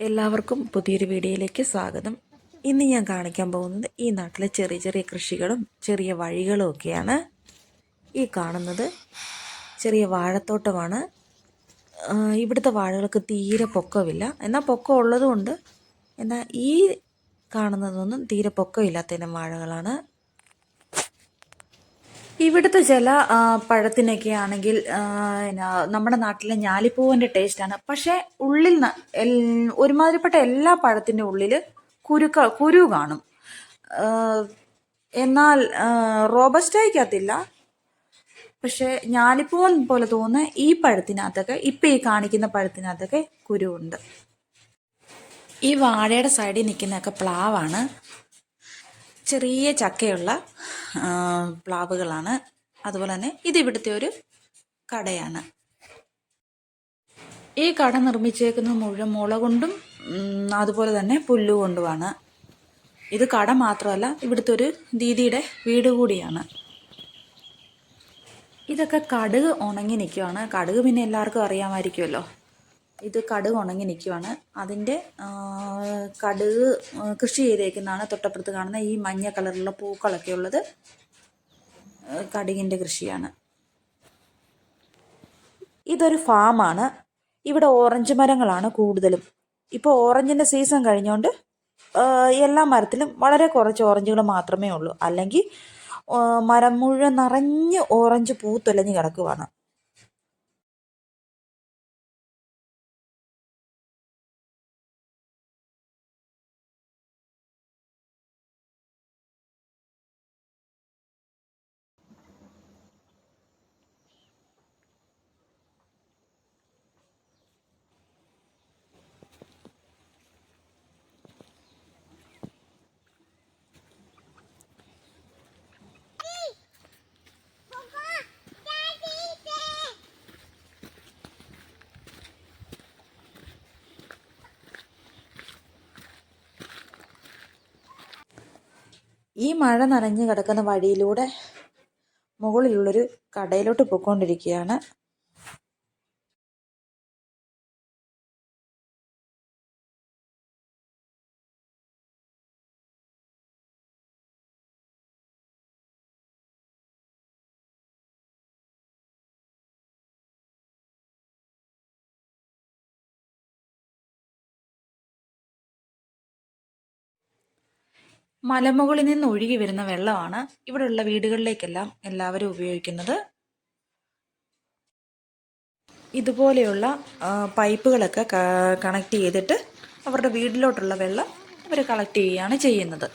എല്ലാവർക്കും പുതിയൊരു വീഡിയോയിലേക്ക് സ്വാഗതം. ഇന്ന് ഞാൻ കാണിക്കാൻ പോകുന്നത് ഈ നാട്ടിലെ ചെറിയ ചെറിയ കൃഷികളും ചെറിയ വഴികളും ഒക്കെയാണ്. ഈ കാണുന്നത് ചെറിയ വാഴത്തോട്ടമാണ്. ഇവിടുത്തെ വാഴകൾക്ക് തീരെ പൊക്കമില്ല. എന്നാൽ പൊക്കം ഉള്ളതുകൊണ്ട് എന്നാൽ ഈ കാണുന്നതൊന്നും തീരെ പൊക്കമില്ലാത്തതിനും വാഴകളാണ്. ഇവിടുത്തെ ചില പഴത്തിനൊക്കെ ആണെങ്കിൽ നമ്മുടെ നാട്ടിലെ ഞാലിപ്പൂവിന്റെ ടേസ്റ്റാണ് പക്ഷേ ഉള്ളിൽ ഒരുമാതിരിപ്പെട്ട എല്ലാ പഴത്തിന്റെ ഉള്ളിൽ കുരുക്ക കുരു കാണും. എന്നാൽ റോബസ്റ്റ് റോബസ്റ്റയ്ക്കകത്തില്ല പക്ഷേ ഞാലിപ്പൂവൻ പോലെ തോന്നുന്ന ഈ പഴത്തിനകത്തൊക്കെ ഇപ്പം ഈ കാണിക്കുന്ന പഴത്തിനകത്തൊക്കെ കുരുവുണ്ട് ഈ വാഴയുടെ സൈഡിൽ നിൽക്കുന്നതൊക്കെ പ്ലാവാണ്. ചെറിയ ചക്കയുള്ള പ്ലാവുകളാണ്. അതുപോലെ തന്നെ ഇത് ഇവിടുത്തെ ഒരു കടയാണ്. ഈ കട നിർമ്മിച്ചേക്കുന്നത് മുഴുവൻ മുള കൊണ്ടും അതുപോലെ തന്നെ പുല്ലുകൊണ്ടുമാണ് ഇത് കട മാത്രമല്ല ഇവിടുത്തെ ഒരു ദീദിയുടെ വീട് കൂടിയാണ്. ഇതൊക്കെ കടുക് ഉണങ്ങി നിൽക്കുവാണ്. കടുക് പിന്നെ എല്ലാവർക്കും അറിയാമായിരിക്കുമല്ലോ. ഇത് കടുക് ഉണങ്ങി നിൽക്കുവാണ്. അതിന്റെ കടുക് കൃഷി ചെയ്തേക്കുന്നതാണ് തൊട്ടപ്പുറത്ത് കാണുന്ന ഈ മഞ്ഞ കളറിലുള്ള പൂക്കളൊക്കെ ഉള്ളത്. കടുകിന്റെ കൃഷിയാണ്. ഇതൊരു ഫാമാണ്. ഇവിടെ ഓറഞ്ച് മരങ്ങളാണ് കൂടുതലും. ഇപ്പോൾ ഓറഞ്ചിന്റെ സീസൺ കഴിഞ്ഞുകൊണ്ട് എല്ലാ മരത്തിലും വളരെ കുറച്ച് ഓറഞ്ചുകൾ മാത്രമേ ഉള്ളൂ. അല്ലെങ്കിൽ മരം മുഴുവൻ നിറഞ്ഞ് ഓറഞ്ച് പൂത്തൊലഞ്ഞ് കിടക്കുവാണ്. ഈ മഴ നനഞ്ഞ് കിടക്കുന്ന വഴിയിലൂടെ മുകളിലുള്ളൊരു കടയിലോട്ട് പോയിക്കൊണ്ടിരിക്കുകയാണ്. മലമുകളിൽ നിന്ന് ഒഴുകി വരുന്ന വെള്ളമാണ് ഇവിടെയുള്ള വീടുകളിലേക്കെല്ലാം എല്ലാവരും ഉപയോഗിക്കുന്നത്. ഇതുപോലെയുള്ള പൈപ്പുകളൊക്കെ കണക്ട് ചെയ്തിട്ട് അവരുടെ വീട്ടിലോട്ടുള്ള വെള്ളം അവർ കളക്ട് ചെയ്യുകയാണ് ചെയ്യുന്നത്.